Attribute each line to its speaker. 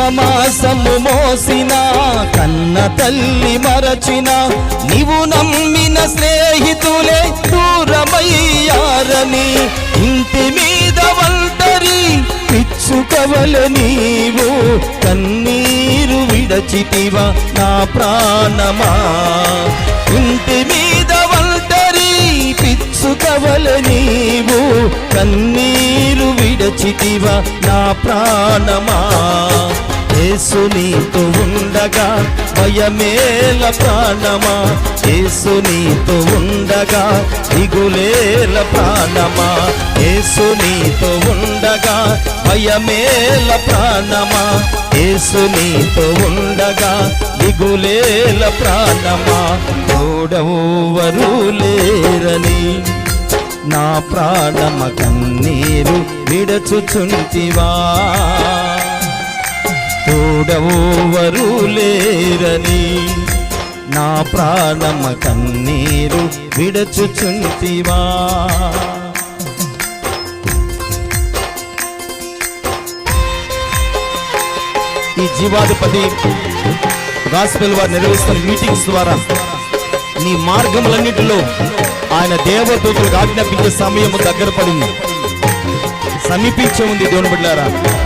Speaker 1: గర్భమాసము మోసిన కన్న తల్లి మరచిన నీవు నమ్మిన స్నేహితులే దూరమయ్యారని ఇంటి మీద ఒంటరి పిచ్చుకవల నీవు కన్నీరు విడచితివా నా ప్రాణమా? ఇంటి మీద ఒంటరి పిచ్చుకవల నీవు కన్నీరు విడచితివా నా ప్రాణమా? యేసు నీతో ఉండగా భయమేల ప్రాణమా? యేసు నీతో ఉండగా దిగులేల ప్రాణమా? యేసు నీతో ఉండగా భయమేల ప్రాణమా? యేసు నీతో ఉండగా దిగులేల ప్రాణమా? తోడవరు లేరని నా ప్రాణమ కన్నీరు విడచుచుంటివా? తోడవరు లేరని. నా ప్రాణమ కన్నీరు విడచుచుంటివా. ఈ జీవాధిపతి గాస్పెల్ వారు నిర్వహిస్తున్న మీటింగ్స్ ద్వారా నీ మార్గములన్నిటిలో ఆయన దేవదూతలకు ఆజ్ఞాపించే సమయము దగ్గర పడింది. సమీపించే ఉంది దేవుని బిడ్డారా.